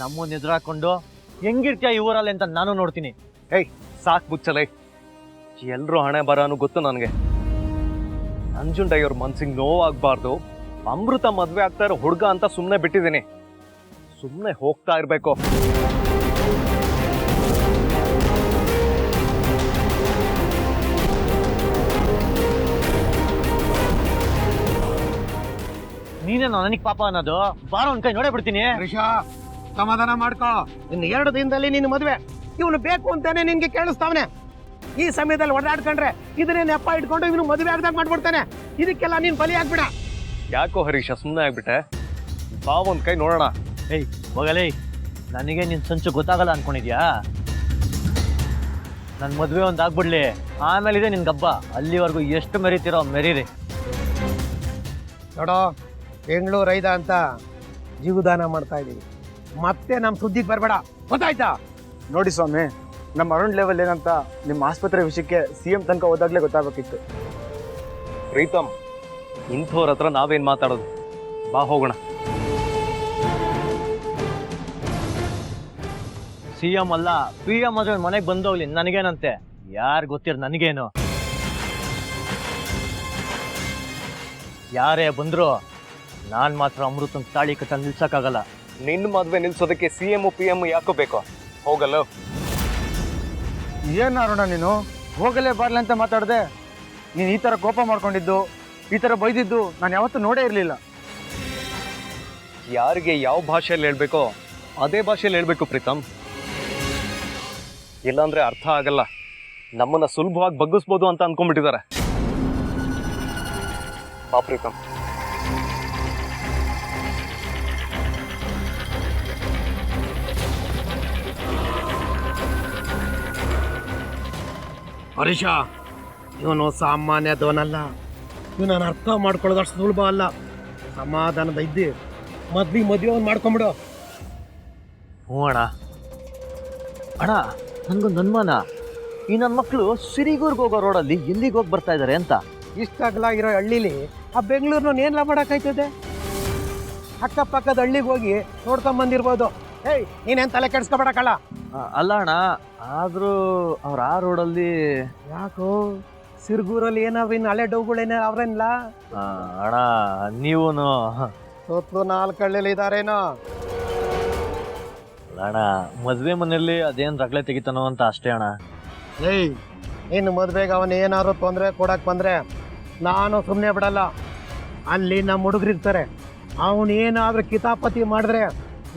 ನಮ್ಮನ್ನ ಎದುರಾಕೊಂಡು ಹೆಂಗಿರ್ತೀಯ ಈ ಊರಲ್ಲಿ ಅಂತ ನಾನು ನೋಡ್ತೀನಿ. ಏಯ್, ಸಾಕ್ ಬುಚ್ಚಲೇ. ಎಲ್ಲರೂ ಹಣೆ ಬರೋನು ಗೊತ್ತು ನನಗೆ. ನಂಜುಂಡಯ್ಯವ್ರ ಮನ್ಸಿಗೆ ನೋವಾಗಬಾರ್ದು. ಅಮೃತ ಮದುವೆ ಆಗ್ತಾ ಇರೋ ಹುಡುಗ ಅಂತ ಸುಮ್ಮನೆ ಬಿಟ್ಟಿದ್ದೀನಿ. ಸುಮ್ಮನೆ ಹೋಗ್ತಾ ಇರಬೇಕು. ನೀನೇ ನನಗೆ ಪಾಪ ಅನ್ನೋದು? ಬಾರೋ ಒಂದ್ ಕೈ, ನೋಡೇ ಬಿಡ್ತೀನಿ. ಹರೀಶ! ಸಮಾಧಾನ ಮಾಡ್ಕೋ. ಇನ್ನು ಎರಡು ದಿನದಲ್ಲಿ ನಿನ್ನ ಮದುವೆ. ಇವನು ಬೇಕು ಅಂತಾನೆ ನಿನ್ಗೆ ಕೇಳಿಸ್ತಾವನೆ. ಈ ಸಮಯದಲ್ಲಿ ಓಡಾಡ್ಕೊಂಡ್ರೆ ಇದನ್ನೇ ನೆಪ ಇಟ್ಕೊಂಡು ಇವನು ಮದುವೆ ಆಗ್ದಾಗ ಮಾಡ್ಬಿಡ್ತಾನೆ. ಇದಕ್ಕೆಲ್ಲ ನೀನ್ ಬಲಿ ಆಗ್ಬಿಡ. ಯಾಕೋ ಹರೀಶ ಸುಮ್ಮನೆ ಆಗ್ಬಿಟ್ಟೆ. ಬಾ ಒಂದ್ ಕೈ ನೋಡೋಣ. ಏಯ್ ಹೋಗಲೇ. ನನಗೆ ನಿನ್ ಸಂಚು ಗೊತ್ತಾಗಲ್ಲ ಅನ್ಕೊಂಡಿದ್ಯಾ? ನನ್ ಮದುವೆ ಒಂದ್ ಆಗ್ಬಿಡ್ಲಿ. ಆಮೇಲೆ ಇದೆ ನಿನ್ ಗಬ್ಬ. ಅಲ್ಲಿವರೆಗೂ ಎಷ್ಟು ಮೆರಿತೀರೋ ಮೆರೀರಿ. ನೋಡೋ ಬೆಂಗಳೂರು ಐದ ಅಂತ ಜೀವದಾನ ಮಾಡ್ತಾ ಇದೀವಿ. ಮತ್ತೆ ನಮ್ಮ ಸುದ್ದಿಗೆ ಬರಬೇಡ. ಗೊತ್ತಾಯ್ತಾ? ನೋಡಿ ಸ್ವಾಮಿ ನಮ್ಮ ಅರುಣ್ ಲೆವೆಲ್ ಏನಂತ ನಿಮ್ಮ ಆಸ್ಪತ್ರೆ ವಿಷಯಕ್ಕೆ ಸಿ ಎಂ ತನಕ ಹೋದಾಗಲೇ ಗೊತ್ತಾಗಬೇಕಿತ್ತು. ಪ್ರೀತಮ್ ಇಂಥವ್ರ ಹತ್ರ ನಾವೇನ್ ಮಾತಾಡೋದು? ಬಾ ಹೋಗೋಣ. ಸಿ ಎಂ ಅಲ್ಲ ಪಿ ಎಂ ಆದ್ರೆ ಮನೆಗೆ ಬಂದೋಗ್ಲಿ ನನಗೇನಂತೆ? ಯಾರು ಗೊತ್ತಿರ ನನಗೇನು? ಯಾರೇ ಬಂದ್ರು ನಾನು ಮಾತ್ರ ಅಮೃತನ ತಾಳಿ ಕಟ್ಟ ನಿಲ್ಸಕ್ಕಾಗಲ್ಲ. ನಿನ್ನ ಮದುವೆ ನಿಲ್ಸೋದಕ್ಕೆ ಸಿ ಎಂ ಪಿ ಎಂ ಯಾಕೋ ಬೇಕೋ? ಹೋಗಲ್ಲ. ಏನು ಅರುಣ ನೀನು? ಹೋಗಲೇ ಬರಲಿ ಅಂತ ಮಾತಾಡಿದೆ? ನೀನು ಈ ಥರ ಕೋಪ ಮಾಡ್ಕೊಂಡಿದ್ದು ಈ ಥರ ಬೈದಿದ್ದು ನಾನು ಯಾವತ್ತೂ ನೋಡೇ ಇರಲಿಲ್ಲ. ಯಾರಿಗೆ ಯಾವ ಭಾಷೆಯಲ್ಲಿ ಹೇಳ್ಬೇಕೋ ಅದೇ ಭಾಷೆಯಲ್ಲಿ ಹೇಳ್ಬೇಕು ಪ್ರೀತಮ್. ಇಲ್ಲಾಂದ್ರೆ ಅರ್ಥ ಆಗಲ್ಲ. ನಮ್ಮನ್ನ ಸುಲಭವಾಗಿ ಬಗ್ಗಿಸ್ಬೋದು ಅಂತ ಅನ್ಕೊಂಡ್ಬಿಟ್ಟಿದ್ದಾರೆ. ಪ್ರೀತಮ್. ಹರೀಶ ಇವನು ಸಾಮಾನ್ಯದವನಲ್ಲ ನಾನು ಅರ್ಥ ಮಾಡ್ಕೊಳ್ಳೋದಷ್ಟು ಸುಲಭ ಅಲ್ಲ. ಸಮಾಧಾನದ ಇದ್ದಿ. ಮದ್ವಿ ಮದುವೆ ಅವ್ನು ಮಾಡ್ಕೊಂಬಿಡು. ಹ್ಞೂ ಅಣ್ಣ. ಅಣ್ಣ ನನಗೊಂದು ಅನುಮಾನ. ಈ ನನ್ನ ಮಕ್ಕಳು ಸಿರಿಗೂರ್ಗೆ ಹೋಗೋ ರೋಡಲ್ಲಿ ಎಲ್ಲಿಗೆ ಹೋಗಿ ಬರ್ತಾ ಇದ್ದಾರೆ ಅಂತ? ಇಷ್ಟ ಇರೋ ಹಳ್ಳಿಲಿ ಆ ಬೆಂಗಳೂರಿನ ಲಾಭ ಮಾಡೋಕ್ಕಾಯ್ತದೆ ಅಕ್ಕಪಕ್ಕದ ಹಳ್ಳಿಗೆ ಹೋಗಿ ನೋಡ್ಕೊಂಡ್ ಬಂದಿರ್ಬೋದು ಏಯ್ ನೀನೇನ್ ತಲೆ ಕೆಡ್ಸ್ಕೊಬೇಡಕಲ್ಲ ಅಲ್ಲ ಅಣ್ಣ ಆದ್ರೂ ಅವ್ರ ಆ ರೋಡಲ್ಲಿ ಯಾಕೋ ಸಿರ್ಗೂರಲ್ಲಿ ಏನಾದ್ರು ಇನ್ನು ಹಳೆ ಡೌಗಳೇನ ಅವ್ರೇನಿಲ್ಲ ಅಣ್ಣ ನೀವೂನು. ಸುತ್ತಲೂ ನಾಲ್ಕು ಹಳ್ಳಿಲಿ ಇದಾರೇನೋ? ಅಣ್ಣ ಮದ್ವೆ ಮನೆಯಲ್ಲಿ ಅದೇನ್ ರಗಳೆ ತೆಗಿತಾನೋ ಅಂತ ಅಷ್ಟೇ ಅಣ್ಣ. ಏಯ್ ಇನ್ನು ಮದ್ವೆಗೆ ಅವನು ಏನಾದ್ರು ತೊಂದರೆ ಕೊಡಕ್ ಬಂದ್ರೆ ನಾನು ಸುಮ್ಮನೆ ಬಿಡಲ್ಲ. ಅಲ್ಲಿ ನಮ್ಮ ಹುಡುಗರಿರ್ತಾರೆ ಅವನು ಏನಾದ್ರೂ ಕಿತಾಪತಿ ಮಾಡಿದ್ರೆ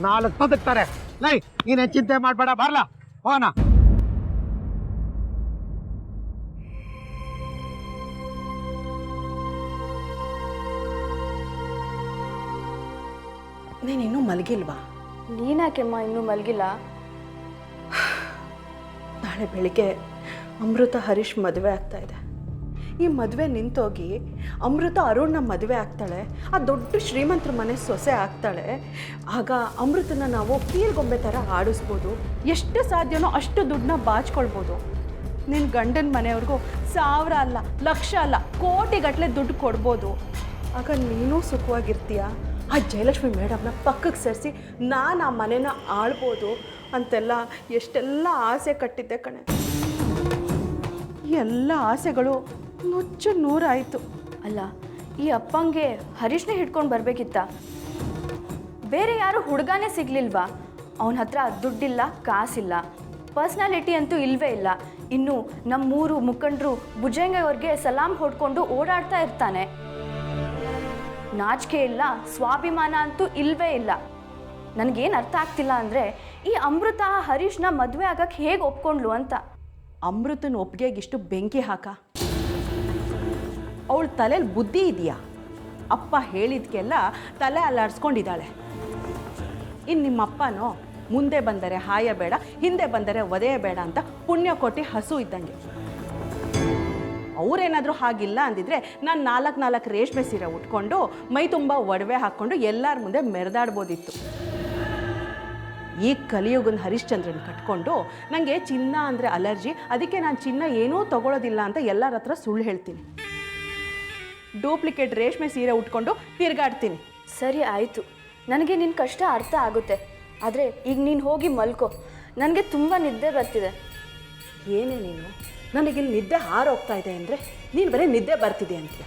ನಾಲ್ಕು ಬದುಕ್ತಾರೆ ಲೈ ನೀನೇ ಚಿಂತೆ ಮಾಡ್ಬೇಡ ಬರ್ಲ ಹೋಗೋಣ. ನೀನಿನ್ನೂ ಮಲಗಿಲ್ವಾ? ನೀನಾಕೆಮ್ಮ ಇನ್ನೂ ಮಲಗಿಲ್ಲ? ನಾಳೆ ಬೆಳಿಗ್ಗೆ ಅಮೃತ ಹರೀಶ್ ಮದುವೆ ಆಗ್ತಾ ಇದೆ. ಈ ಮದುವೆ ನಿಂತೋಗಿ ಅಮೃತ ಅರುಣ್ನ ಮದುವೆ ಆಗ್ತಾಳೆ. ಆ ದೊಡ್ಡ ಶ್ರೀಮಂತರ ಮನೆ ಸೊಸೆ ಆಗ್ತಾಳೆ. ಆಗ ಅಮೃತನ ನಾವು ಕೀರ್ಗೊಂಬೆ ಥರ ಆಡಿಸ್ಬೋದು. ಎಷ್ಟು ಸಾಧ್ಯನೋ ಅಷ್ಟು ದುಡ್ಡನ್ನ ಬಾಚ್ಕೊಳ್ಬೋದು. ನಿನ್ನ ಗಂಡನ ಮನೆಯವ್ರಿಗೂ ಸಾವಿರ ಅಲ್ಲ, ಲಕ್ಷ ಅಲ್ಲ ಕೋಟಿಗಟ್ಟಲೆ ದುಡ್ಡು ಕೊಡ್ಬೋದು. ಆಗ ನೀನೂ ಸುಖವಾಗಿರ್ತೀಯ? ಆ ಜಯಲಕ್ಷ್ಮಿ ಮೇಡಮ್ನ ಪಕ್ಕಕ್ಕೆ ಸೇರಿಸಿ ನಾನು ಆ ಮನೆನ ಆಳ್ಬೋದು ಅಂತೆಲ್ಲ ಎಷ್ಟೆಲ್ಲ ಆಸೆ ಕಟ್ಟಿದ್ದೆ ಕಣೆ. ಎಲ್ಲ ಆಸೆಗಳು ನುಚ್ಚು ನೂರಾಯಿತು. ಅಲ್ಲ ಈ ಅಪ್ಪಂಗೆ ಹರೀಶ್ನೇ ಹಿಡ್ಕೊಂಡು ಬರಬೇಕಿತ್ತ? ಬೇರೆ ಯಾರು ಹುಡುಗಾನೇ ಸಿಗ್ಲಿಲ್ವಾ? ಅವನ ಹತ್ರ ದುಡ್ಡಿಲ್ಲ ಕಾಸಿಲ್ಲ. ಪರ್ಸ್ನಾಲಿಟಿ ಅಂತೂ ಇಲ್ವೇ ಇಲ್ಲ. ಇನ್ನು ನಮ್ಮೂರು ಮುಖಂಡರು ಭುಜಂಗವ್ರಿಗೆ ಸಲಾಂ ಹೊಡ್ಕೊಂಡು ಓಡಾಡ್ತಾ ಇರ್ತಾನೆ. ನಾಚಿಕೆ ಇಲ್ಲ ಸ್ವಾಭಿಮಾನ ಅಂತೂ ಇಲ್ವೇ ಇಲ್ಲ. ನನಗೇನು ಅರ್ಥ ಆಗ್ತಿಲ್ಲ ಅಂದರೆ ಈ ಅಮೃತ ಹರೀಶ್ನ ಮದುವೆ ಆಗಕ್ಕೆ ಹೇಗೆ ಒಪ್ಕೊಂಡ್ಲು ಅಂತ? ಅಮೃತನ ಒಪ್ಪಿಗೆಗಿಷ್ಟು ಬೆಂಕಿ ಹಾಕ? ಅವಳ ತಲೆಯಲ್ಲಿ ಬುದ್ಧಿ ಇದೆಯಾ? ಅಪ್ಪ ಹೇಳಿದ್ಕೆಲ್ಲ ತಲೆ ಅಲ್ಲಾಡ್ಸ್ಕೊಂಡಿದ್ದಾಳೆ. ಇನ್ನು ನಿಮ್ಮಪ್ಪನೋ, ಮುಂದೆ ಬಂದರೆ ಹಾಯ ಬೇಡ ಹಿಂದೆ ಬಂದರೆ ಒದೆಯ ಬೇಡ ಅಂತ ಪುಣ್ಯ ಕೊಟ್ಟು ಹಸು ಇದ್ದಂಗೆ. ಅವರೇನಾದರೂ ಹಾಗಿಲ್ಲ ಅಂದಿದ್ರೆ ನಾನು ನಾಲ್ಕು ನಾಲ್ಕು ರೇಷ್ಮೆ ಸೀರೆ ಉಟ್ಕೊಂಡು, ಮೈ ತುಂಬ ಒಡವೆ ಹಾಕ್ಕೊಂಡು ಎಲ್ಲರ ಮುಂದೆ ಮೆರೆದಾಡ್ಬೋದಿತ್ತು. ಈ ಕಲಿಯುಗನ ಹರಿಶ್ಚಂದ್ರನ್ ಕಟ್ಕೊಂಡು ನನಗೆ ಚಿನ್ನ ಅಂದರೆ ಅಲರ್ಜಿ, ಅದಕ್ಕೆ ನಾನು ಚಿನ್ನ ಏನೂ ತಗೊಳ್ಳೋದಿಲ್ಲ ಅಂತ ಎಲ್ಲರ ಹತ್ರ ಸುಳ್ಳು ಹೇಳ್ತೀನಿ. ಡೂಪ್ಲಿಕೇಟ್ ರೇಷ್ಮೆ ಸೀರೆ ಉಟ್ಕೊಂಡು ತಿರುಗಾಡ್ತೀನಿ. ಸರಿ ಆಯಿತು. ನನಗೆ ನಿನ್ನ ಕಷ್ಟ ಅರ್ಥ ಆಗುತ್ತೆ. ಆದರೆ ಈಗ ನೀನು ಹೋಗಿ ಮಲ್ಕೋ. ನನಗೆ ತುಂಬ ನಿದ್ದೆ ಬರ್ತಿದೆ. ಏನೇ ನೀನು? ನನಗಿಲ್ಲಿ ನಿದ್ದೆ ಹಾರೋಗ್ತಾ ಇದೆ ಅಂದರೆ ನೀನು ಬರೀ ನಿದ್ದೆ ಬರ್ತಿದೆ ಅಂತ.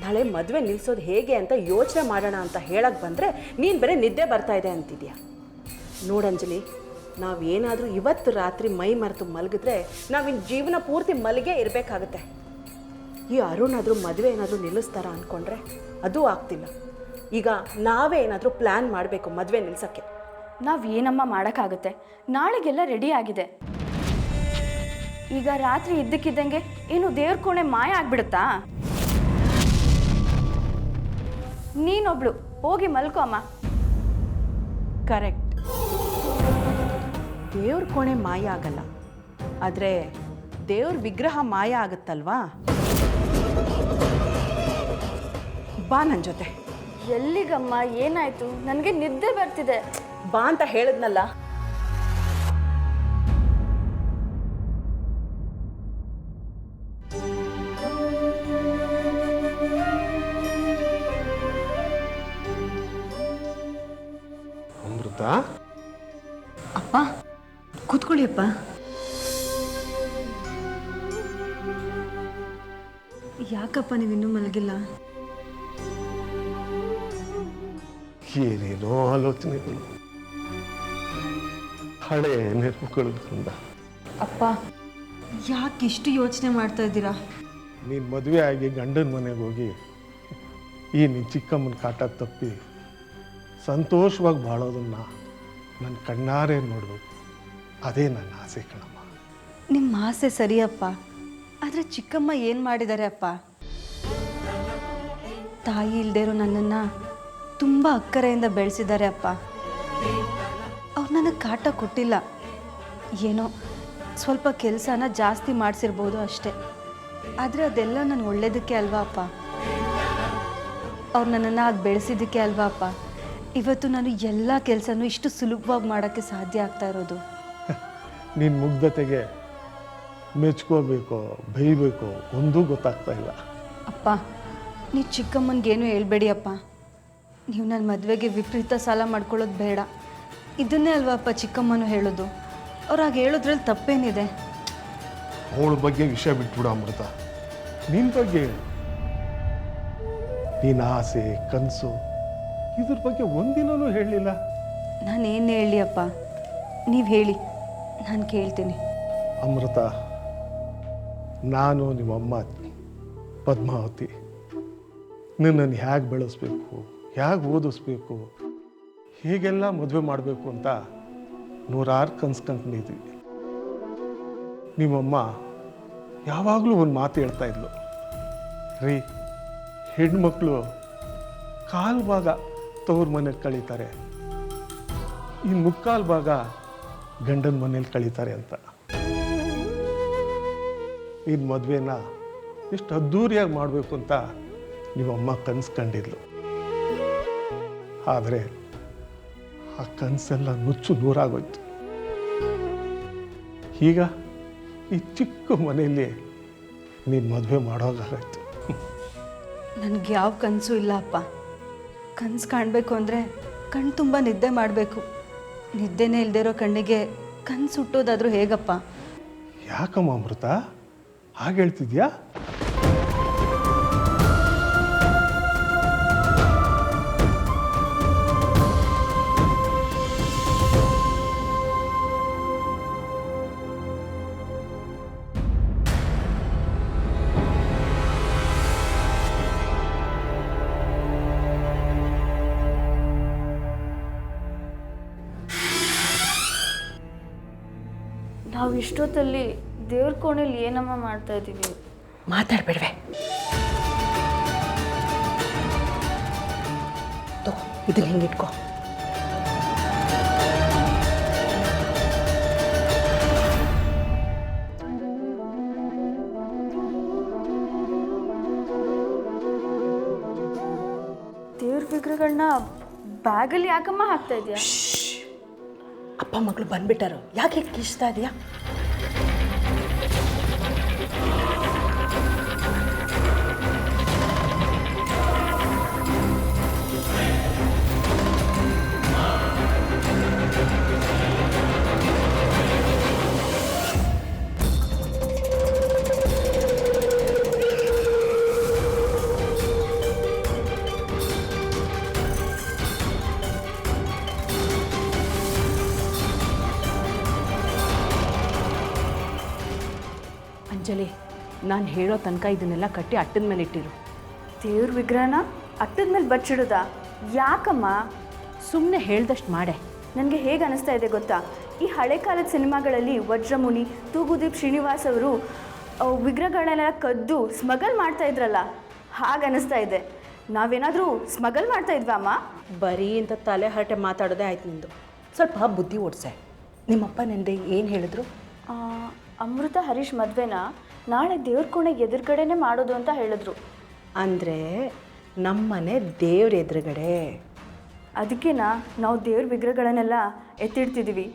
ನಾಳೆ ಮದುವೆ ನಿಲ್ಲಿಸೋದು ಹೇಗೆ ಅಂತ ಯೋಚನೆ ಮಾಡೋಣ ಅಂತ ಹೇಳಕ್ಕೆ ಬಂದರೆ ನೀನು ಬರೀ ನಿದ್ದೆ ಬರ್ತಾ ಇದೆ ಅಂತಿದ್ಯಾ? ನೋಡಂಜಲಿ ನಾವೇನಾದರೂ ಇವತ್ತು ರಾತ್ರಿ ಮೈ ಮರೆತು ಮಲಗಿದ್ರೆ ನಾವಿನ್ ಜೀವನ ಪೂರ್ತಿ ಮಲಗೇ ಇರಬೇಕಾಗತ್ತೆ. ಈ ಅರುಣ್ ಆದರೂ ಮದುವೆ ಏನಾದರೂ ನಿಲ್ಲಿಸ್ತಾರ ಅಂದ್ಕೊಂಡ್ರೆ ಅದೂ ಆಗ್ತಿಲ್ಲ. ಈಗ ನಾವೇ ಏನಾದರೂ ಪ್ಲ್ಯಾನ್ ಮಾಡಬೇಕು ಮದುವೆ ನಿಲ್ಸೋಕ್ಕೆ. ನಾವು ಏನಮ್ಮ ಮಾಡೋಕ್ಕಾಗುತ್ತೆ? ನಾಳೆಗೆಲ್ಲ ರೆಡಿ ಆಗಿದೆ. ಈಗ ರಾತ್ರಿ ಇದ್ದಕ್ಕಿದ್ದಂಗೆ ಏನು ದೇವ್ರ ಕೋಣೆ ಮಾಯ ಆಗ್ಬಿಡುತ್ತಾ? ನೀನೊಬ್ಳು ಹೋಗಿ ಮಲ್ಕೋ ಅಮ್ಮ. ಕರೆಕ್ಟ್ ದೇವ್ರ ಕೋಣೆ ಮಾಯ ಆಗಲ್ಲ. ಆದರೆ ದೇವ್ರ ವಿಗ್ರಹ ಮಾಯ ಆಗುತ್ತಲ್ವಾ? ಬಾ ನನ್ನ ಜೊತೆ. ಎಲ್ಲಿಗಮ್ಮ ಏನಾಯ್ತು? ನನಗೆ ನಿದ್ದೆ ಬರ್ತಿದೆ. ಬಾ ಅಂತ ಹೇಳಿದ್ನಲ್ಲ. ಅಮೃತ? ಅಪ್ಪ ಕೂತ್ಕೊಳ್ಳಿ ಅಪ್ಪ ಯಾಕಪ್ಪ ನೀವಿನ್ನೂ ಮಲಗಿಲ್ಲ? ಹಳೆ ನೆನಪುಗಳು ಅಪ್ಪ ಯಾಕೆ ಇಷ್ಟು ಯೋಚನೆ ಮಾಡ್ತಾ ಇದ್ದೀರಾ? ನೀನು ಮದುವೆ ಆಗಿ ಗಂಡನ ಮನೆಗೆ ಹೋಗಿ ಈ ನಿನ್ನ ಚಿಕ್ಕಮ್ಮನ ಕಾಟ ತಪ್ಪಿ ಸಂತೋಷವಾಗಿ ಬಾಳೋದನ್ನ ನನ್ನ ಕಣ್ಣಾರೆ ನೋಡಬೇಕು. ಅದೇ ನನ್ನ ಆಸೆ ಕಣಮ್ಮ. ನಿಮ್ಮ ಆಸೆ ಸರಿಯಪ್ಪ ಆದರೆ ಚಿಕ್ಕಮ್ಮ ಏನು ಮಾಡಿದ್ದಾರೆ ಅಪ್ಪ? ತಾಯಿ ಇಲ್ದೇ ಇರೋ ನನ್ನನ್ನು ತುಂಬ ಅಕ್ಕರೆಯಿಂದ ಬೆಳೆಸಿದ್ದಾರೆ ಅಪ್ಪ. ಅವ್ರು ನನಗೆ ಕಾಟ ಕೊಟ್ಟಿಲ್ಲ. ಏನೋ ಸ್ವಲ್ಪ ಕೆಲಸನ ಜಾಸ್ತಿ ಮಾಡಿಸಿರ್ಬೋದು ಅಷ್ಟೇ. ಆದರೆ ಅದೆಲ್ಲ ನಾನು ಒಳ್ಳೇದಕ್ಕೆ ಅಲ್ವಾ ಅಪ್ಪ? ಅವ್ರು ನನ್ನನ್ನು ಆಗ ಬೆಳೆಸಿದ್ದಕ್ಕೆ ಅಲ್ವಾ ಅಪ್ಪ? ಇವತ್ತು ನಾನು ಎಲ್ಲ ಕೆಲಸನೂ ಇಷ್ಟು ಸುಲಭವಾಗಿ ಮಾಡೋಕ್ಕೆ ಸಾಧ್ಯ ಆಗ್ತಾ ಇರೋದು. ನಿನ್ನ ಮುಗ್ಧತೆಗೆ ಮೆಚ್ಕೋಬೇಕು ಬೈಬೇಕು ಒಂದೂ ಗೊತ್ತಾಗ್ತಾ ಇಲ್ಲ. ಅಪ್ಪ ನೀವು ಚಿಕ್ಕಮ್ಮನಿಗೇನು ಹೇಳ್ಬೇಡಿ ಅಪ್ಪ. ನೀವು ನನ್ನ ಮದುವೆಗೆ ವಿಪರೀತ ಸಾಲ ಮಾಡ್ಕೊಳ್ಳೋದು ಬೇಡ. ಇದನ್ನೇ ಅಲ್ವಾ ಅಪ್ಪ ಚಿಕ್ಕಮ್ಮನೂ ಹೇಳೋದು. ಅವ್ರು ಹಾಗೆ ಹೇಳೋದ್ರಲ್ಲಿ ತಪ್ಪೇನಿದೆ. ಅವಳ ಬಗ್ಗೆ ವಿಷಯ ಬಿಟ್ಬಿಡು ಅಮೃತ. ನಿನ್ನ ಬಗ್ಗೆ ಹೇಳು. ನಿನ್ನ ಆಸೆ ಕನಸು ಇದ್ರ ಬಗ್ಗೆ ಒಂದಿನೂ ಹೇಳಲಿಲ್ಲ. ನಾನೇನು ಹೇಳಿ ಅಪ್ಪ ನೀವು ಹೇಳಿ. ನಾನು ಕೇಳ್ತೀನಿ. ಅಮೃತ ನಾನು ನಿಮ್ಮಮ್ಮ ಪದ್ಮಾವತಿ. ನಿನ್ನನ್ನು ಹೇಗೆ ಬೆಳೆಸ್ಬೇಕು? ಹೇಗೆ ಓದಿಸ್ಬೇಕು? ಹೇಗೆಲ್ಲ ಮದುವೆ ಮಾಡಬೇಕು ಅಂತ ನೂರಾರು ಕನಸು ಕಂಡಿದ್ವಿ ನಿಮ್ಮಮ್ಮ ಯಾವಾಗಲೂ ಒಂದು ಮಾತು ಹೇಳ್ತಾ ಇದ್ಲು. ರೀ, ಹೆಣ್ಮಕ್ಳು ಕಾಲು ಭಾಗ ತವ್ರ ಮನೇಲಿ ಕಳೀತಾರೆ. ಇನ್ನು ಮುಕ್ಕಾಲು ಭಾಗ ಗಂಡನ ಮನೇಲಿ ಕಳೀತಾರೆ ಅಂತ. ಇನ್ನು ಮದುವೆನ ಎಷ್ಟು ಅದ್ಧೂರಿಯಾಗಿ ಮಾಡಬೇಕು ಅಂತ ನಿಮ್ಮಮ್ಮ ಕನಸು ಕಂಡಿದ್ಲು. ಆದರೆ ಆ ಕನಸೆಲ್ಲ ನುಚ್ಚು ನೂರಾಗೋಯ್ತು. ಈಗ ಈ ಚಿಕ್ಕ ಮನೆಯಲ್ಲಿ ನೀನು ಮದುವೆ ಮಾಡೋದಾಗಾಯ್ತು. ನನಗೆ ಯಾವ ಕನಸು ಇಲ್ಲ ಅಪ್ಪ. ಕನಸು ಕಾಣಬೇಕು ಅಂದರೆ ಕಣ್ಣು ತುಂಬ ನಿದ್ದೆ ಮಾಡಬೇಕು. ನಿದ್ದೆನೇ ಇಲ್ದೇ ಇರೋ ಕಣ್ಣಿಗೆ ಕನಸು ಹುಟ್ಟೋದಾದರೂ ಹೇಗಪ್ಪ? ಯಾಕಮ್ಮ ಅಮೃತ? ಹಾಗೆ ಹೇಳ್ತಿದ್ಯಾ? ಇಷ್ಟೊತ್ತಲ್ಲಿ ದೇವ್ರ ಕೋಣೆಯಲ್ಲಿ ಏನಮ್ಮ ಮಾಡ್ತಾ ಇದ್ದೀವಿ ಮಾತಾಡ್ಬೇಡ್ವೆ. ತಗೋ ಹಿಂಗೆ ಇಟ್ಕೋ. ದೇವ್ರ ವಿಗ್ರಹಗಳನ್ನ ಬ್ಯಾಗಲ್ಲಿ ಯಾಕಮ್ಮ ಹಾಕ್ತಾ ಇದೆಯಾ? ಅಪ್ಪ ಮಗಳು ಬಂದ್ಬಿಟ್ಟಾರು. ಯಾಕೆ ಕಿಸ್ತಾ ಇದೆಯಾ? ಅಂಜಲಿ ನಾನು ಹೇಳೋ ತನಕ ಇದನ್ನೆಲ್ಲ ಕಟ್ಟಿ ಅಟ್ಟದ ಮೇಲೆ ಇಟ್ಟಿರು. ದೇವ್ರ ವಿಗ್ರಹನ ಅಟ್ಟದ ಮೇಲೆ ಬಚ್ಚಿಡೋದಾ? ಯಾಕಮ್ಮ? ಸುಮ್ಮನೆ ಹೇಳ್ದಷ್ಟು ಮಾಡೆ. ನನಗೆ ಹೇಗೆ ಅನಿಸ್ತಾ ಇದೆ ಗೊತ್ತಾ? ಈ ಹಳೆ ಕಾಲದ ಸಿನಿಮಾಗಳಲ್ಲಿ ವಜ್ರಮುನಿ ತೂಗುದೀಪ್ ಶ್ರೀನಿವಾಸ್ ಅವರು ವಿಗ್ರಹಗಳನ್ನೆಲ್ಲ ಕದ್ದು ಸ್ಮಗಲ್ ಮಾಡ್ತಾ ಇದ್ರಲ್ಲ? ಹಾಗೆ ಅನಿಸ್ತಾ ಇದೆ. ನಾವೇನಾದರೂ ಸ್ಮಗಲ್ ಮಾಡ್ತಾ ಇದ್ವಾ ಅಮ್ಮ ಬರೀ ಅಂತ ತಲೆ ಹರಟೆ ಮಾತಾಡೋದೇ ಆಯ್ತು ನಿಂದು. ಸ್ವಲ್ಪ ಬುದ್ಧಿ ಓಡಿಸೆ. ನಿಮ್ಮಪ್ಪ ನೆಂದೆ ಏನು ಹೇಳಿದ್ರು? ಆ, ಅಮೃತ ಹರೀಶ್ ಮದುವೆನ ನಾಳೆ ದೇವ್ರ ಕೋಣೆ ಎದುರುಗಡೆನೆ ಮಾಡೋದು ಅಂತ ಹೇಳಿದ್ರು. ಅಂದರೆ ನಮ್ಮನೆ ದೇವ್ರ ಎದುರುಗಡೆ? ಅದಕ್ಕೇನಾ ನಾವು ದೇವ್ರ ವಿಗ್ರಹಗಳನ್ನೆಲ್ಲ ಎತ್ತಿಡ್ತಿದ್ದೀವಿ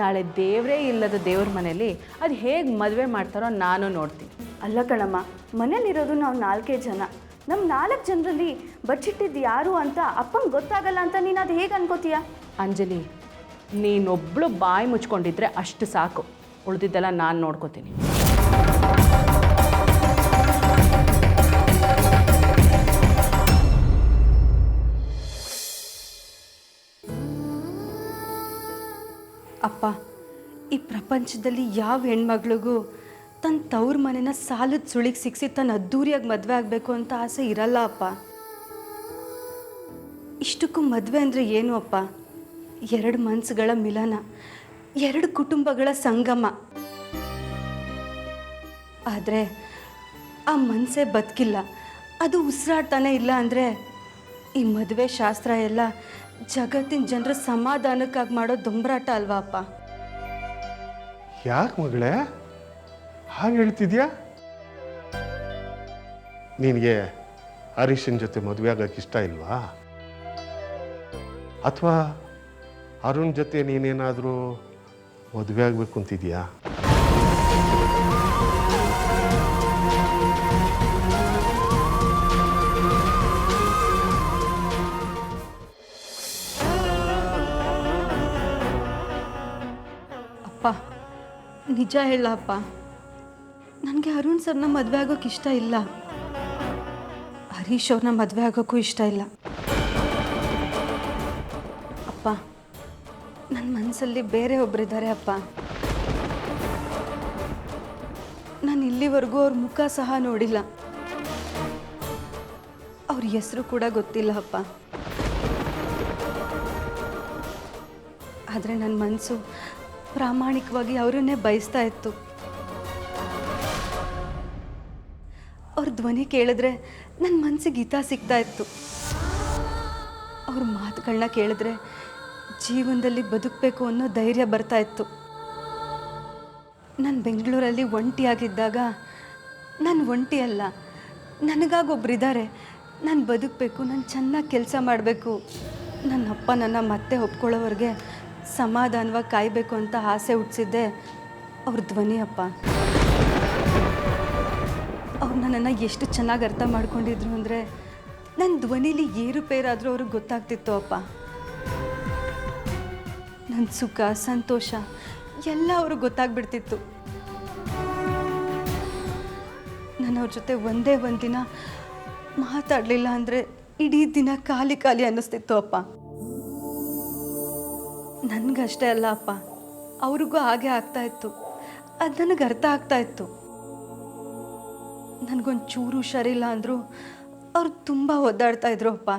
ನಾಳೆ ದೇವರೇ ಇಲ್ಲದ ದೇವ್ರ ಮನೆಯಲ್ಲಿ ಅದು ಹೇಗೆ ಮದುವೆ ಮಾಡ್ತಾರೋ ನಾನು ನೋಡ್ತೀನಿ. ಅಲ್ಲ ಕಣಮ್ಮ ಮನೇಲಿರೋದು ನಾವು ನಾಲ್ಕೇ ಜನ. ನಮ್ಮ ನಾಲ್ಕು ಜನರಲ್ಲಿ ಬಚ್ಚಿಟ್ಟಿದ್ದು ಯಾರು ಅಂತ ಅಪ್ಪಂಗೆ ಗೊತ್ತಾಗಲ್ಲ ಅಂತ ನೀನು ಅದು ಹೇಗೆ ಅನ್ಕೋತೀಯ? ಅಂಜಲಿ ನೀನೊಬ್ಳು ಬಾಯಿ ಮುಚ್ಕೊಂಡಿದ್ರೆ ಅಷ್ಟು ಸಾಕು. ಉಳಿದಿದ್ದೆಲ್ಲ ನಾನು ನೋಡ್ಕೋತೀನಿ. ಅಪ್ಪ, ಈ ಪ್ರಪಂಚದಲ್ಲಿ ಯಾವ ಹೆಣ್ಮಗಳಿಗೂ ತನ್ನ ತವ್ರ ಮನೆನ ಸಾಲದ ಸುಳಿಗೆ ಸಿಕ್ಕಿಸಿ ತನ್ನ ಅದ್ದೂರಿಯಾಗಿ ಮದುವೆ ಆಗಬೇಕು ಅಂತ ಆಸೆ ಇರಲ್ಲ ಅಪ್ಪ. ಇಷ್ಟಕ್ಕೂ ಮದುವೆ ಅಂದರೆ ಏನು ಅಪ್ಪ? ಎರಡು ಮನಸ್ಸುಗಳ ಮಿಲನ ಎರಡು ಕುಟುಂಬಗಳ ಸಂಗಮ. ಆದರೆ ಆ ಮನಸ್ಸೇ ಬದುಕಿಲ್ಲ. ಅದು ಉಸಿರಾಡ್ತಾನೆ ಇಲ್ಲ ಅಂದರೆ ಈ ಮದುವೆ ಶಾಸ್ತ್ರ ಎಲ್ಲ ಜಗತ್ತಿನ ಜನರ ಸಮಾಧಾನಕ್ಕಾಗಿ ಮಾಡೋ ದೊಂಬರಾಟ ಅಲ್ವಾ ಅಪ್ಪ? ಯಾಕೆ ಮಗಳೇ? ಹಾಗೆ ಹೇಳ್ತಿದ್ಯಾ? ನಿನಗೆ ಹರೀಶನ್ ಜೊತೆ ಮದುವೆ ಆಗಕ್ಕೆ ಇಷ್ಟ ಇಲ್ವಾ? ಅಥವಾ ಅರುಣ್ ಜೊತೆ ನೀನೇನಾದರೂ ಮದುವೆ ಆಗಬೇಕು ಅಂತಿದೆಯಾ? ಅಪ್ಪ, ನಿಜ ಹೇಳ ಅಪ್ಪ. ನನಗೆ ಅರುಣ್ ಸರ್ನ ಮದುವೆ ಆಗೋಕೆ ಇಷ್ಟ ಇಲ್ಲ. ಹರೀಶ್ ಅವ್ರನ್ನ ಮದುವೆ ಆಗೋಕ್ಕೂ ಇಷ್ಟ ಇಲ್ಲ. ಅಪ್ಪ ನನ್ನ ಮನಸ್ಸಲ್ಲಿ ಬೇರೆ ಒಬ್ಬರಿದ್ದಾರೆ ಅಪ್ಪ. ನಾನು ಇಲ್ಲಿವರೆಗೂ ಅವ್ರ ಮುಖ ಸಹ ನೋಡಿಲ್ಲ. ಅವ್ರ ಹೆಸರು ಕೂಡ ಗೊತ್ತಿಲ್ಲ ಅಪ್ಪ. ಆದರೆ ನನ್ನ ಮನಸ್ಸು ಪ್ರಾಮಾಣಿಕವಾಗಿ ಅವರನ್ನೇ ಬಯಸ್ತಾ ಇತ್ತು. ಅವ್ರ ಧ್ವನಿ ಕೇಳಿದ್ರೆ ನನ್ನ ಮನಸ್ಸಿಗೆ ಹಿತ ಸಿಗ್ತಾ ಇತ್ತು. ಅವ್ರ ಮಾತುಗಳನ್ನ ಕೇಳಿದ್ರೆ ಜೀವನದಲ್ಲಿ ಬದುಕಬೇಕು ಅನ್ನೋ ಧೈರ್ಯ ಬರ್ತಾ ಇತ್ತು. ನಾನು ಬೆಂಗಳೂರಲ್ಲಿ ಒಂಟಿಯಾಗಿದ್ದಾಗ, ನಾನು ಒಂಟಿ ಅಲ್ಲ ನನಗಾಗೊಬ್ಬರಿದ್ದಾರೆ ನಾನು ಬದುಕಬೇಕು, ನಾನು ಚೆನ್ನಾಗಿ ಕೆಲಸ ಮಾಡಬೇಕು ನನ್ನ ಅಪ್ಪ ನನ್ನ ಮತ್ತೆ ಒಪ್ಕೊಳ್ಳೋವ್ರಿಗೆ ಸಮಾಧಾನವಾಗಿ ಕಾಯಬೇಕು ಅಂತ ಆಸೆ ಹುಟ್ಟಿಸಿದ್ದೆ ಅವ್ರ ಧ್ವನಿ ಅಪ್ಪ. ಅವ್ರು ನನ್ನನ್ನು ಎಷ್ಟು ಚೆನ್ನಾಗಿ ಅರ್ಥ ಮಾಡ್ಕೊಂಡಿದ್ರು ಅಂದರೆ ನನ್ನ ಧ್ವನಿಲಿ ಏರುಪೇರಾದರೂ ಅವ್ರಿಗೆ ಗೊತ್ತಾಗ್ತಿತ್ತು ಅಪ್ಪ. ನನ್ನ ಸುಖ ಸಂತೋಷ, ಎಲ್ಲ ಅವ್ರಿಗೆ ಗೊತ್ತಾಗ್ಬಿಡ್ತಿತ್ತು. ನಾನು ಅವ್ರ ಜೊತೆ ಒಂದೇ ಒಂದು ದಿನ ಮಾತಾಡಲಿಲ್ಲ ಅಂದರೆ ಇಡೀ ದಿನ ಖಾಲಿ ಖಾಲಿ ಅನ್ನಿಸ್ತಿತ್ತು ಅಪ್ಪ. ನನಗಷ್ಟೇ ಅಲ್ಲ ಅಪ್ಪ, ಅವ್ರಿಗೂ ಹಾಗೆ ಆಗ್ತಾ ಇತ್ತು. ಅದು ನನಗೆ ಅರ್ಥ ಆಗ್ತಾ ಇತ್ತು. ನನಗೊಂದು ಚೂರು ಹುಷಾರಿಲ್ಲ ಅಂದರೂ ಅವ್ರು ತುಂಬ ಒದ್ದಾಡ್ತಾ ಇದ್ರು ಅಪ್ಪ.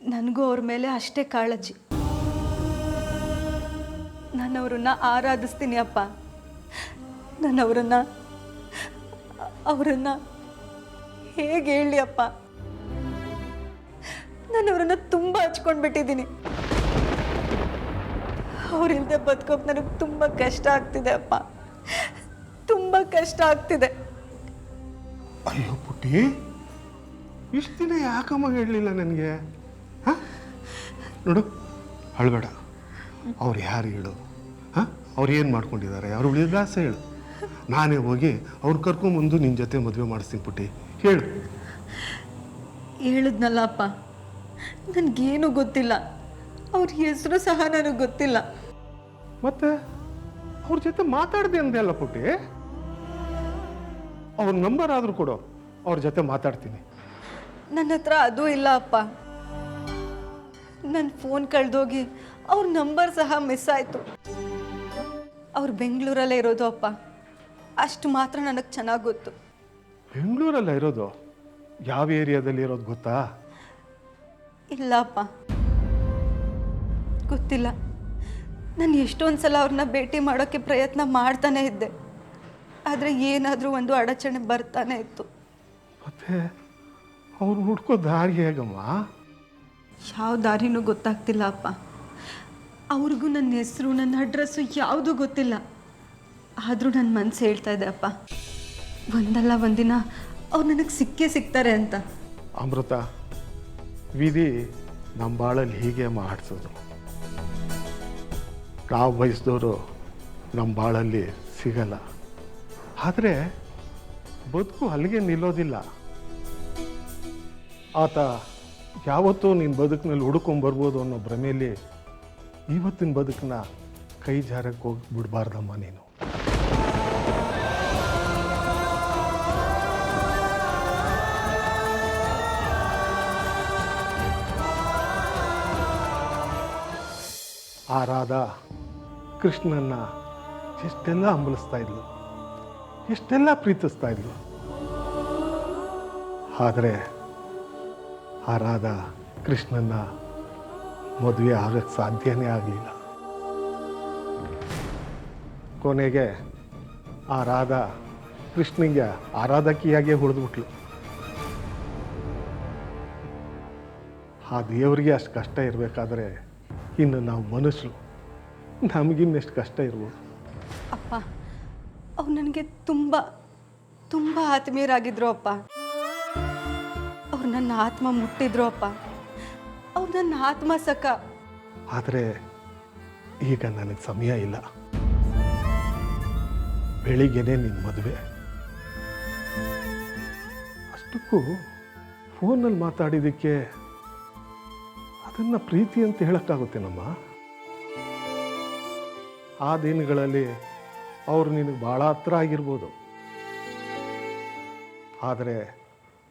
ನನಗೂ ಅವ್ರ ಮೇಲೆ ಅಷ್ಟೇ ಕಾಳಜಿ. ಅವ್ರನ್ನ ಆರಾಧಿಸ್ತೀನಿ ಅಪ್ಪ. ನಾನು ಅವರನ್ನ ಅವರನ್ನ ಹೇಗೆ ಹೇಳಿ ಅಪ್ಪ. ನಾನು ಅವರನ್ನ ತುಂಬ ಹಚ್ಕೊಂಡು ಬಿಟ್ಟಿದ್ದೀನಿ ಅವರಿಲ್ಲದೆ ಬದುಕೋಕೆ ನನಗೆ ತುಂಬ ಕಷ್ಟ ಆಗ್ತಿದೆ ಅಪ್ಪ. ತುಂಬ ಕಷ್ಟ ಆಗ್ತಿದೆ. ಅಯ್ಯೋ ಪುಟ್ಟಿ, ಇಷ್ಟು ದಿನ ಯಾಕಮ್ಮ ಹೇಳಲಿಲ್ಲ ನನಗೆ? ಹಾ? ನೋಡು, ಅಳಬೇಡ. ಅವ್ರು ಯಾರು ಹೇಳು? ಅವ್ರು ಏನು ಮಾಡ್ಕೊಂಡಿದ್ದಾರೆ? ಅವ್ರು ವಿಳಾಸ ಹೇಳು. ನಾನೇ ಹೋಗಿ ಅವ್ರು ಕರ್ಕೊಂಬಂದು ನಿನ್ನ ಜೊತೆ ಮದುವೆ ಮಾಡಿಸ್ತೀನಿ ಪುಟ್ಟಿ. ಹೇಳು. ಹೇಳಿದ್ನಲ್ಲ ಅಪ್ಪ ನನಗೇನು ಗೊತ್ತಿಲ್ಲ. ಅವ್ರ ಹೆಸರು ಸಹ ನನಗೆ ಗೊತ್ತಿಲ್ಲ. ಮತ್ತೆ? ಅವ್ರ ಜೊತೆ ಮಾತಾಡ್ದೆ ಅಂದೆ ಅಲ್ಲ ಪುಟ್ಟಿ? ಅವ್ರ ನಂಬರ್ ಆದರೂ ಕೊಡು. ಅವ್ರ ಜೊತೆ ಮಾತಾಡ್ತೀನಿ. ನನ್ನ ಹತ್ರ ಅದು ಇಲ್ಲ ಅಪ್ಪ ನನ್ನ ಫೋನ್ ಕಳೆದೋಗಿ ಅವ್ರ ನಂಬರ್ ಸಹ ಮಿಸ್ ಆಯಿತು. ಅವ್ರು ಬೆಂಗಳೂರಲ್ಲೇ ಇರೋದು ಅಪ್ಪ. ಅಷ್ಟು ಮಾತ್ರ ನನಗೆ ಚೆನ್ನಾಗಿ ಗೊತ್ತು. ಬೆಂಗಳೂರಲ್ಲ ಇರೋದು? ಯಾವ ಏರಿಯಾದಲ್ಲಿ ಇರೋದು ಗೊತ್ತಾ? ಇಲ್ಲ ಅಪ್ಪ. ಗೊತ್ತಿಲ್ಲ. ನಾನು ಎಷ್ಟೊಂದು ಸಲ ಅವ್ರನ್ನ ಭೇಟಿ ಮಾಡೋಕ್ಕೆ ಪ್ರಯತ್ನ ಮಾಡ್ತಾನೆ ಇದ್ದೆ. ಆದರೆ ಏನಾದರೂ ಒಂದು ಅಡಚಣೆ ಬರ್ತಾನೆ ಇತ್ತು. ಮತ್ತೆ ಅವ್ರು ಹುಡ್ಕೋ ದಾರಿ ಹೇಗಮ್ಮ? ಯಾವ ದಾರಿನೂ ಗೊತ್ತಾಗ್ತಿಲ್ಲ ಅಪ್ಪ. ಅವ್ರಿಗೂ ನನ್ನ ಹೆಸರು, ನನ್ನ ಅಡ್ರೆಸ್ಸು ಯಾವುದೂ ಗೊತ್ತಿಲ್ಲ. ಆದರೂ ನನ್ನ ಮನಸ್ಸು ಹೇಳ್ತಾ ಇದೆ ಅಪ್ಪ. ಒಂದಲ್ಲ ಒಂದಿನ ಅವ್ರು ನನಗೆ ಸಿಕ್ಕೇ ಸಿಗ್ತಾರೆ ಅಂತ. ಅಮೃತ, ವಿಧಿ ನಮ್ಮ ಬಾಳಲ್ಲಿ ಹೀಗೆ ಮಾಡಿಸೋದು. ನಾವು ಬಯಸಿದವರು ನಮ್ಮ ಬಾಳಲ್ಲಿ ಸಿಗಲ್ಲ. ಆದರೆ ಬದುಕು ಅಲ್ಲಿಗೆ ನಿಲ್ಲೋದಿಲ್ಲ. ಆತ ಯಾವತ್ತೂ ನಿನ್ನ ಬದುಕಿನಲ್ಲಿ ಹುಡ್ಕೊಂಬರ್ಬೋದು ಅನ್ನೋ ಭ್ರಮೆಯಲ್ಲಿ ಇವತ್ತಿನ ಬದುಕನ್ನ ಕೈ ಜಾರಕ್ಕೆ ಹೋಗಿ ಬಿಡಬಾರ್ದಮ್ಮ ನೀನು. ಆ ರಾಧ ಕೃಷ್ಣನ್ನ ಎಷ್ಟೆಲ್ಲ ಹಂಬಲಿಸ್ತಾ ಇದ್ಲು, ಎಷ್ಟೆಲ್ಲ ಪ್ರೀತಿಸ್ತಾ ಇದ್ಲು. ಆದರೆ ಆ ರಾಧ ಕೃಷ್ಣನ್ನ ಮದುವೆ ಆಗಕ್ಕೆ ಸಾಧ್ಯನೇ ಆಗಲಿಲ್ಲ. ಕೊನೆಗೆ ಆ ರಾಧ ಕೃಷ್ಣನಿಗೆ ಆರಾಧಕಿಯಾಗೆ ಉಳಿದ್ಬಿಟ್ಲು. ಆ ದೇವರಿಗೆ ಅಷ್ಟು ಕಷ್ಟ ಇರಬೇಕಾದ್ರೆ ಇನ್ನು ನಾವು ಮನುಷ್ಯರು ನಮಗಿನ್ನೆಷ್ಟು ಕಷ್ಟ ಇರ್ಬೋದು. ಅಪ್ಪ, ಅವ್ರು ನನಗೆ ತುಂಬ ತುಂಬ ಆತ್ಮೀಯರಾಗಿದ್ರು ಅಪ್ಪ. ಅವ್ರು ನನ್ನ ಆತ್ಮ ಮುಟ್ಟಿದ್ರು ಅಪ್ಪ. ಅವ್ರು ನನ್ನ ಆತ್ಮ ಸಖ ಆದರೆ ಈಗ ನನಗೆ ಸಮಯ ಇಲ್ಲ. ಬೆಳಿಗ್ಗೆನೆ ನಿನ್ನ ಮದುವೆ. ಅಷ್ಟಕ್ಕೂ ಫೋನಲ್ಲಿ ಮಾತಾಡಿದ್ದಕ್ಕೆ ಅದನ್ನು ಪ್ರೀತಿ ಅಂತ ಹೇಳೋಕ್ಕಾಗುತ್ತೇನಮ್ಮ? ಆ ದಿನಗಳಲ್ಲಿ ಅವರು ನಿನಗೆ ಭಾಳ ಹತ್ರ ಆಗಿರ್ಬೋದು. ಆದರೆ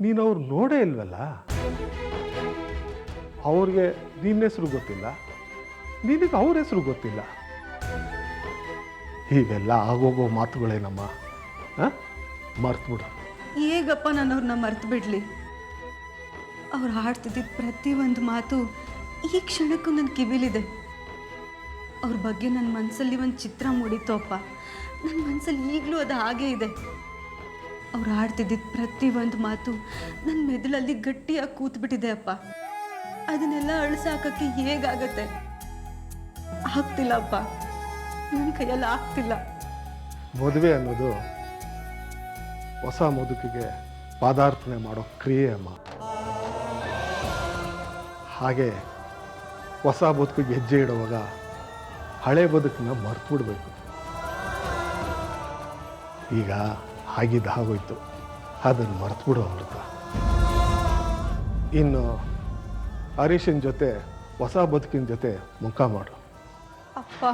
ನೀನು ಅವ್ರು ನೋಡೇ ಇಲ್ವಲ್ಲ? ಅವ್ರಿಗೆ ನಿನ್ನ ಹೆಸರು ಗೊತ್ತಿಲ್ಲ, ನಿನಗೆ ಅವ್ರ ಹೆಸರು ಗೊತ್ತಿಲ್ಲ. ಹೀಗೆಲ್ಲ ಆಗೋಗೋ ಮಾತುಗಳೇನಮ್ಮ? ಹಾಂ? ಮರ್ತ್ಬಿಡು. ಹೇಗಪ್ಪ ನಾನು ಅವ್ರನ್ನ ಮರ್ತು ಬಿಡಲಿ ಅವ್ರು ಪ್ರತಿ ಪ್ರತಿಯೊಂದು ಮಾತು ಈ ಕ್ಷಣಕ್ಕೂ ನನ್ನ ಕಿವಿಲಿದೆ. ಅವ್ರ ಬಗ್ಗೆ ನನ್ನ ಮನಸ್ಸಲ್ಲಿ ಒಂದು ಚಿತ್ರ ಮೂಡಿತ್ತು ಅಪ್ಪ ನನ್ನ ಮನಸ್ಸಲ್ಲಿ ಈಗಲೂ ಅದು ಹಾಗೇ ಇದೆ. ಅವ್ರು ಪ್ರತಿ ಪ್ರತಿಯೊಂದು ಮಾತು ನನ್ನ ಮೆದುಳಲ್ಲಿ ಗಟ್ಟಿಯಾಗಿ ಕೂತ್ಬಿಟ್ಟಿದೆ ಅಪ್ಪ. ಅದನ್ನೆಲ್ಲ ಅಳಿಸಾಕಕ್ಕೆ ಹೇಗಾಗತ್ತೆ? ಆಗ್ತಿಲ್ಲ ಅಪ್ಪ ನನ್ನ ಕೈಯಲ್ಲಿ ಆಗ್ತಿಲ್ಲ. ಮದುವೆ ಅನ್ನೋದು ಹೊಸ ಮುದುಕಿಗೆ ಪಾದಾರ್ಥನೆ ಮಾಡೋ ಕ್ರಿಯೆ ಅಮ್ಮ. ಹಾಗೆ ಹೊಸ ಬದುಕಿಗೆ ಹೆಜ್ಜೆ ಇಡುವಾಗ ಹಳೆ ಬದುಕನ್ನ ಮರ್ತು ಬಿಡಬೇಕು ಈಗ ಆಗಿದ್ದು ಹಾಗೋಯ್ತು. ಅದನ್ನು ಮರ್ತು ಬಿಡು ಅಮೃತ. ಇನ್ನು ಹರೀಶನ ಜೊತೆ ಹೊಸ ಬದುಕಿನ ಜೊತೆ ಮುಖ ಮಾಡು. ಅಪ್ಪ.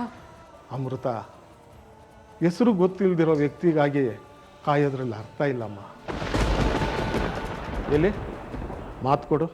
ಅಮೃತ ಹೆಸರು ಗೊತ್ತಿಲ್ದಿರೋ ವ್ಯಕ್ತಿಗಾಗಿ ಕಾಯೋದ್ರಲ್ಲಿ ಅರ್ಥ ಇಲ್ಲಮ್ಮ. ಎಲ್ಲಿ? ಮಾತು ಕೊಡು.